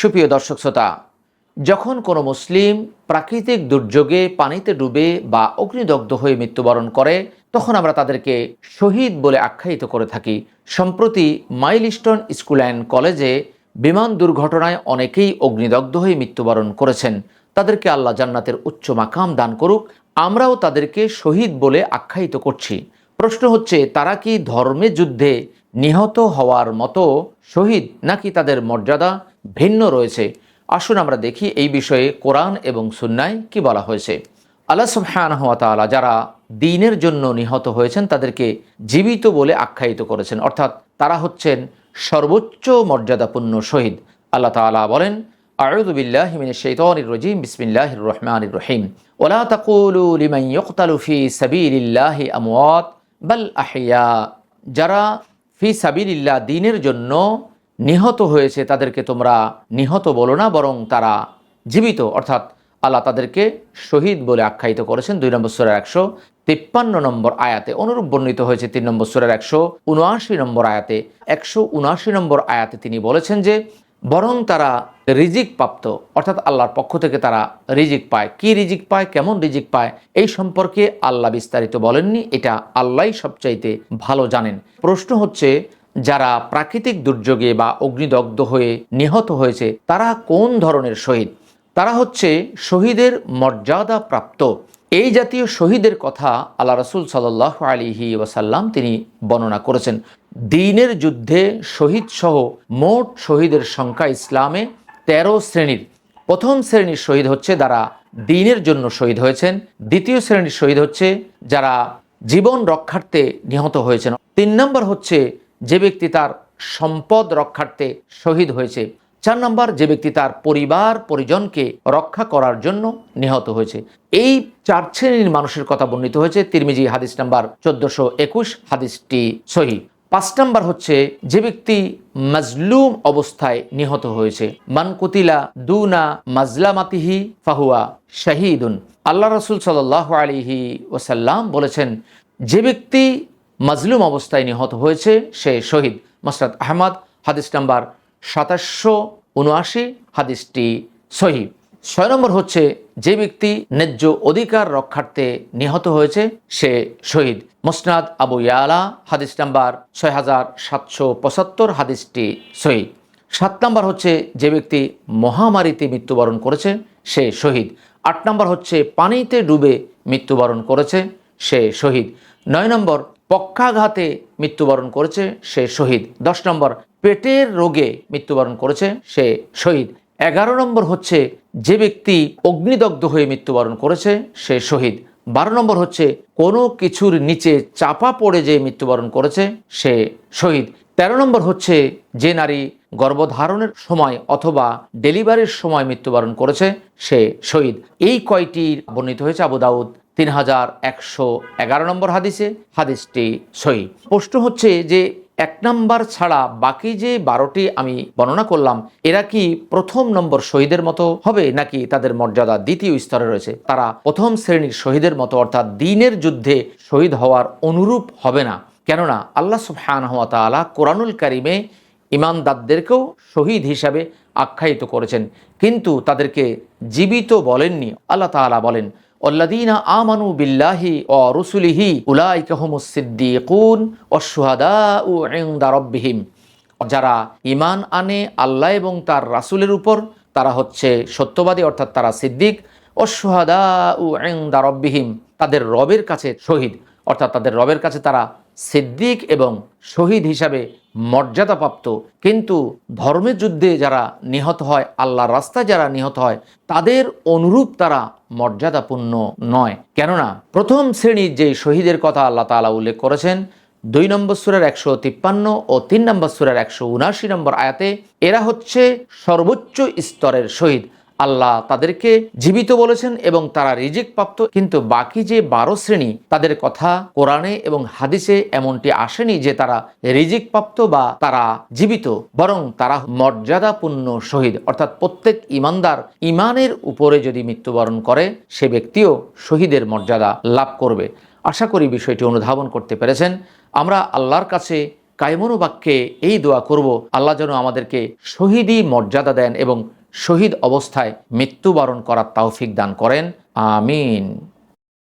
সুপ্রিয় দর্শক শ্রোতা, যখন কোনো মুসলিম প্রাকৃতিক দুর্যোগে পানিতে ডুবে বা অগ্নিদগ্ধ হয়ে মৃত্যুবরণ করে, তখন আমরা তাদেরকে শহীদ বলে আখ্যায়িত করে থাকি। সম্প্রতি মাইলস্টোন স্কুল অ্যান্ড কলেজে বিমান দুর্ঘটনায় অনেকেই অগ্নিদগ্ধ হয়ে মৃত্যুবরণ করেছেন। তাদেরকে আল্লাহ জান্নাতের উচ্চ মাকাম দান করুক, আমরাও তাদেরকে শহীদ বলে আখ্যায়িত করছি। প্রশ্ন হচ্ছে, তারা কি ধর্মে যুদ্ধে নিহত হওয়ার মতো শহীদ নাকি তাদের মর্যাদা? ভিন্ন রয়েছে। আসুন আমরা দেখি এই বিষয়ে কোরআন এবং সুন্নায় কি বলা হয়েছে। আল্লাহ সুবহানাহু ওয়া যারা দিনের জন্য নিহত হয়েছেন, তাদেরকে জীবিত বলে আখ্যায়িত করেছেন। অর্থাৎ তারা হচ্ছেন সর্বোচ্চ মর্যাদাপূর্ণ শহীদ। আল্লাহ তাআলা বলেন রহিম। আহইয়া। যারা ফি দিনের জন্য নিহত হয়েছে তাদেরকে তোমরা নিহত বলো না, বরং তারা জীবিত। অর্থাৎ আল্লাহ তাদেরকে শহীদ বলে আখ্যায়িত করেছেন দুই নম্বর সুরের একশো তিপ্পান্ন নম্বর আয়াতে। অনুরূপ বর্ণিত হয়েছে তিন নম্বর সুরের একশো উনআশি নম্বর আয়াতে। একশো উনআশি নম্বর আয়াতে তিনি বলেছেন যে, বরং তারা রিজিক প্রাপ্ত, অর্থাৎ আল্লাহর পক্ষ থেকে তারা রিজিক পায়। কি রিজিক পায়? কেমন রিজিক পায়? এই সম্পর্কে আল্লাহ বিস্তারিত বলেননি। এটা আল্লাহই সবচাইতে ভালো জানেন। প্রশ্ন হচ্ছে যারা প্রাকৃতিক দুর্যোগে বা অগ্নিদগ্ধ হয়ে নিহত হয়েছে, তারা কোন ধরনের শহীদ? তারা হচ্ছে শহীদের মর্যাদা প্রাপ্ত এই জাতীয় শহীদের কথা আল্লাহ রসুল সাল্লাহ আলিহি ওয়াসাল্লাম তিনি বর্ণনা করেছেন। দিনের যুদ্ধে শহীদ সহ মোট শহীদের সংখ্যা ইসলামে তেরো শ্রেণির। প্রথম শ্রেণির শহীদ হচ্ছে যারা দিনের জন্য শহীদ হয়েছেন। দ্বিতীয় শ্রেণির শহীদ হচ্ছে যারা জীবন রক্ষার্থে নিহত হয়েছেন। তিন নম্বর হচ্ছে যে ব্যক্তি তার সম্পদ রক্ষার্থে শহীদ হয়েছে, চার নম্বর যে ব্যক্তি তার পরিবার, পরিজনকে রক্ষা করার জন্য নিহত হয়েছে। এই চার শ্রেণির মানুষের কথা বর্ণিত হয়েছে। তিরমিজি হাদিস নাম্বার চোদ্দশো একুশ, হাদিসটি সহি। পাঁচ নম্বর হচ্ছে, যে ব্যক্তি মাজলুম অবস্থায় নিহত হয়েছে। মানকুতিলা দুনা মাজলামাতিহি ফাহুয়া শাহিদুন। আল্লাহ রসুল সাল্লাহ আলিহি ওসাল্লাম বলেছেন, যে ব্যক্তি মাজলুম অবস্থায় নিহত হয়েছে সে শহীদ মসরাত আহমদ। হাদিস নাম্বার সাতাশশো উনআশি, হাদিসটি সহি। ছয় নম্বর হচ্ছে, যে ব্যক্তি ন্যায্য অধিকার রক্ষার্থে নিহত হয়েছে, সে শহীদ। মোসনাদ আবু ইয়ালা, হাদিস নাম্বার ছয় হাজার সাতশো পঁচাত্তর, হাদিসটি শহীদ সাত নম্বর হচ্ছে, যে ব্যক্তি মহামারীতে মৃত্যুবরণ করেছে, সে শহীদ। আট নম্বর হচ্ছে, পানিতে ডুবে মৃত্যুবরণ করেছে, সে শহীদ। নয় নম্বর পক্ষাঘাতে মৃত্যুবরণ করেছে সে শহীদ। দশ নম্বর, পেটের রোগে মৃত্যুবরণ করেছে সে শহীদ। এগারো নম্বর হচ্ছে, যে ব্যক্তি অগ্নিদগ্ধ হয়ে মৃত্যুবরণ করেছে সে শহীদ। বারো নম্বর হচ্ছে, কোনো কিছুর নিচে চাপা পড়ে যে মৃত্যুবরণ করেছে সে শহীদ। তেরো নম্বর হচ্ছে, যে নারী গর্ভধারণের সময় অথবা ডেলিভারির সময় মৃত্যুবরণ করেছে সে শহীদ। এই কয়টি বর্ণিত হয়েছে? আবু দাউদ তিন হাজার একশো এগারো নম্বর হাদিসে, হাদিসটি সহি। প্রশ্ন হচ্ছে যে, এক নম্বর ছাড়া বাকি যে বারোটি আমি বর্ণনা করলাম, এরা কি প্রথম নম্বর শহীদের মতো হবে, নাকি তাদের মর্যাদা দ্বিতীয় স্তরে রয়েছে? তারা প্রথম শ্রেণির শহীদের মতো, অর্থাৎ দিনের যুদ্ধে শহীদ হওয়ার অনুরূপ হবে না। কেননা আল্লাহ সুবহান হাত তালা কোরআনুল কারিমে ইমানদারদেরকেও শহীদ হিসাবে আখ্যায়িত করেছেন। কিন্তু তাদেরকে জীবিত বলেননি। আল্লাহ তাআলা বলেন অল্লাদিনা আমানু বিল্লাহি অ রসুলিহি উলাই কাহমুসিদ্দিকুন অসুহাদা উ রব্বিহিম যারা ইমান আনে আল্লাহ এবং তার রাসুলের উপর, তারা হচ্ছে সত্যবাদী, অর্থাৎ তারা সিদ্দিক। অসুহাদা উ রব্বিহিম, তাদের রবের কাছে শহীদ, অর্থাৎ তাদের রবের কাছে তারা সিদ্দিক এবং শহীদ হিসাবে মর্যাদাপ্রাপ্ত। কিন্তু ধর্মের যুদ্ধে যারা নিহত হয়, আল্লাহর রাস্তায় যারা নিহত হয়, তাদের অনুরূপ তারা মর্যাদাপূর্ণ নয়। কেননা, প্রথম শ্রেণির যে শহীদের কথা আল্লাহ তালা উল্লেখ করেছেন, দুই নম্বর সুরের একশো তিপ্পান্ন ও তিন নম্বর সুরের একশো উনআশি নম্বর আয়াতে, এরা হচ্ছে সর্বোচ্চ স্তরের শহীদ। আল্লাহ তাদেরকে জীবিত বলেছেন এবং তারা রিজিক প্রাপ্ত কিন্তু বাকি যে বারো শ্রেণি, তাদের কথা কোরআনে এবং হাদিসে এমনটি আসেনি যে তারা রিজিক প্রাপ্ত বা তারা জীবিত, বরং তারা মর্যাদাপূর্ণ শহীদ। অর্থাৎ প্রত্যেক ইমানদার ইমানের উপরে যদি মৃত্যুবরণ করে, সে ব্যক্তিও শহীদের মর্যাদা লাভ করবে। আশা করি বিষয়টি অনুধাবন করতে পেরেছেন। আমরা আল্লাহর কাছে কায়মনোবাক্যে এই দোয়া করব, আল্লাহ যেন আমাদেরকে শহীদই মর্যাদা দেন এবং শহীদ অবস্থায় মৃত্যুবরণ করার তাওফিক দান করেন। আমিন।